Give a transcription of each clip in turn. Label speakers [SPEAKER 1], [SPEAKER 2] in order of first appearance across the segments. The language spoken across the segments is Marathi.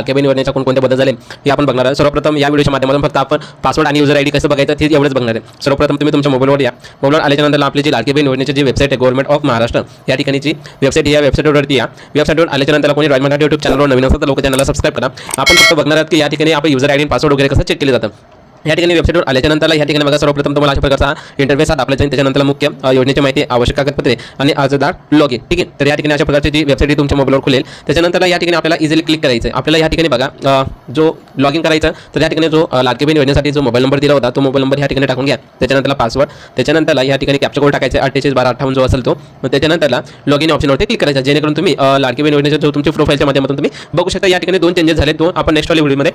[SPEAKER 1] लाडक्या निवडण्याच्या कोणकोणते बदल झाले हे आपण बघणार आहे सर्वप्रथम या व्हिडिओच्या माध्यमातून फक्त आपण पासवर्ड आणि युजर आयडी कसं बघायचं ते एवढंच बघणार आहे. सर्वप्रथम तुम्ही तुमच्या मोबाईलवर या. मोबाईलवर आल्याच्यानंतर आपली जी लाडकी बहीण योजनेची जी वेबसाईट आहे गव्हर्नमेंट ऑफ महाराष्ट्र या ठिकाणीची वेबसाईट या वेबसाईटवरती या. वेबसाईटवर आल्याच्यानंतर कोणी रॉयल मराठी यूट्यूब चॅनलवर नवीन असतात लोक चॅनलला सबस्क्राईब करा. आपण फक्त बघणार आहात की या ठिकाणी आपण युजर आयडी पासवर्ड वगैरे कसं चेक केलं जातं. या ठिकाणी वेबसाईटवर आल्याच्यानंतर या ठिकाणी बघा सर्वप्रथम तुम्हाला अशा प्रकारचा इंटरफेस आपल्या त्याच्यानंतर मुख्य योजनेची माहिती आवश्यक कागदपत्रे आणि अर्जदार लॉग इन ठीक आहे? तर या ठिकाणी अशा प्रकारची जी वेबसाईट तुमच्या मोबाईलवर खुलेल त्याच्यानंतर या ठिकाणी आपल्याला इझिली क्लिक करायचं आपल्याला या ठिकाणी बघा जो लॉग इन करायचं तर या ठिकाणी जो लाडके बहीण योजनेसाठी जो मोबाईल नंबर दिला होता तो मोबाईल नंबर या ठिकाणी टाकून घ्या. त्याच्यानंतर पासवर्ड त्याच्यानंतर या ठिकाणी कॅप्चर कोड टाकायचा अठ्ठेचाळीस बारा अठ्ठावन्न जो असेल तो मग त्याच्यानंतर लॉग इन ऑप्शनवरती क्लिक करायचा जेणेकरून तुम्ही लाडके बहीण योजनेच्या जो तुमच्या प्रोफाईलच्या माध्यमातून तुम्ही बघू शकता. या ठिकाणी दोन चेंजेस झाले तो आपण नेक्स्ट वाली व्हिडिओमध्ये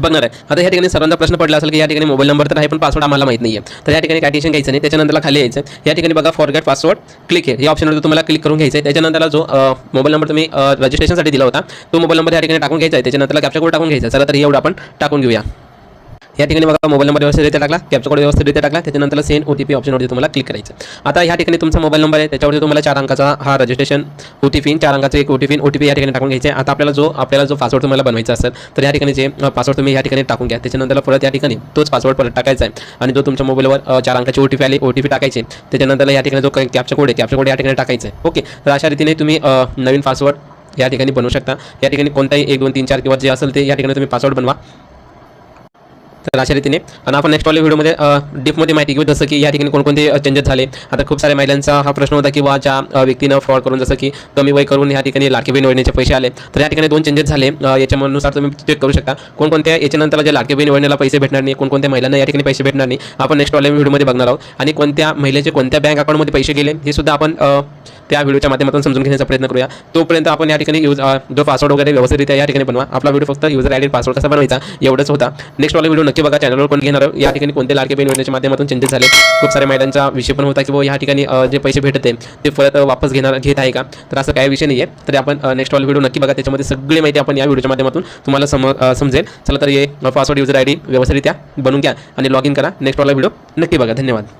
[SPEAKER 1] बघणार आहे. आता या ठिकाणी सर्वांचा प्रश्न पडला असेल की या ठिकाणी मोबाईल नंबर तर आहे पण पासवर्ड आम्हाला माहीत नाही आहे तर या ठिकाणी काय टेन्शन घ्यायचं नाही त्याच्यानंतर खाली यायचं. या ठिकाणी बघा फॉरगेट पासवर्ड क्लिक आहे या ऑप्शनवर तुम्हाला क्लिक करून घ्यायचं आहे त्याच्यानंतर जो मोबाईल नंबर तुम्ही रजिस्ट्रेशनसाठी दिला होता तो मोबाईल नंबर या ठिकाणी टाकून घ्यायचा आहे. त्याच्यानंतर कॅप्चर कोड टाकून घ्यायचा चला तर एवढं आपण टाकून घेऊया. या ठिकाणी बघा मोबाईल नंबर व्यवस्थितरित्या टाकला. कॅप्चर कोड व्यवस्थितरित्या टाकला. त्याच्यानंतर सेंड ओ टी पी ऑप्शनवरती तुम्हाला क्लिक करायचं. आता या ठिकाणी तुमचा मोबाईल नंबर आहे. त्याच्यावरती तुम्हाला चार अंकाचा हा रजिस्ट्रेशन ओ टी पी चार अंकाचा एक O T P O T P या ठिकाणी टाकून घ्यायचे. आता आपल्याला जो आपल्याला जो पासवर्ड तुम्हाला बनवायचा असेल तर या ठिकाणी जे पासवर्ड तुम्ही या ठिकाणी टाकून घ्या. त्याच्यानंतर परत या ठिकाणी तोच पासवर्ड परत टाकायचा आहे. आणि जो तुमच्या मोबाईलवर चार अंकाची ओ टी पी आली ओ टी पी टाकायचे त्याच्यानंतर या ठिकाणी जो कॅपचा कोड आहे कॅप्चर कोड या ठिकाणी टाकायचा आहे. ओके तर अशा रीतीने तुम्ही नवीन पासवर्ड या ठिकाणी बनवू शकता. या ठिकाणी कोणताही एक दोन तीन चार किंवा जे असेल ते या ठिकाणी तुम्ही पासवर्ड बनवा. तर अशा रीतीने. आणि आपण नेक्स्ट वाले व्हिडिओमध्ये डीपमध्ये माहिती घेऊ. जसं की या ठिकाणी कोणकोणते चेंजेस झाले. आता खूप साऱ्या महिलांचा हा प्रश्न होता की वा ज्या व्यक्तीनं फ्रॉड करून जसं की कमी वय करून या ठिकाणी लाडकी बहीण योजनेचे पैसे आले. तर या ठिकाणी दोन चेंजेस झाले. याच्यानुसार तुम्ही चेक करू शकता. कोणकोणत्या याच्यानंतर जे लाडकी बहीण योजनेला पैसे भेटणार नाही कोणकोणत्या महिलांना या ठिकाणी पैसे भेटणार नाही आपण नेक्स्ट वाले व्हिडिओमध्ये बघणार आहोत. आणि कोणत्या महिलेचे कोणत्या बँक अकाउंटमध्ये पैसे गेले हे सुद्धा आपण त्या व्हिडिओच्या माध्यमातून समजून घेण्याचा प्रयत्न करूया. तोपर्यंत आपण या ठिकाणी यूज जो पासवर्ड वगैरे व्यवस्थितरित्या या ठिकाणी बनवा. आपला व्हिडिओ फक्त युजर आयडी पासवर्ड कसा बनवायचा एवढंच होता. नेक्स्ट वाला व्हिडिओ नक्की बघा. चॅनलवर कोण घेणार या ठिकाणी कोणते लाडके बहीण योजनेच्या माध्यमातून चिंतित झाले? खूप साऱ्या मॅडमचा विषय पण होता की बुवा या ठिकाणी जे पैसे भेटत ते परत वापस घेणार घेत आहे का? तर असं काही विषय नाही आहे तर आपण नेक्स्ट वाला व्हिडिओ नक्की बघा. त्याच्यामध्ये सगळी माहिती आपण या व्हिडिओच्या माध्यमातून तुम्हाला सम समजेल. चला तर हे पासवर्ड युजर आयडी व्यवस्थितरित्या बनवून घ्या आणि लॉग इन करा. नेक्स्ट वाला व्हिडिओ नक्की बघा. धन्यवाद.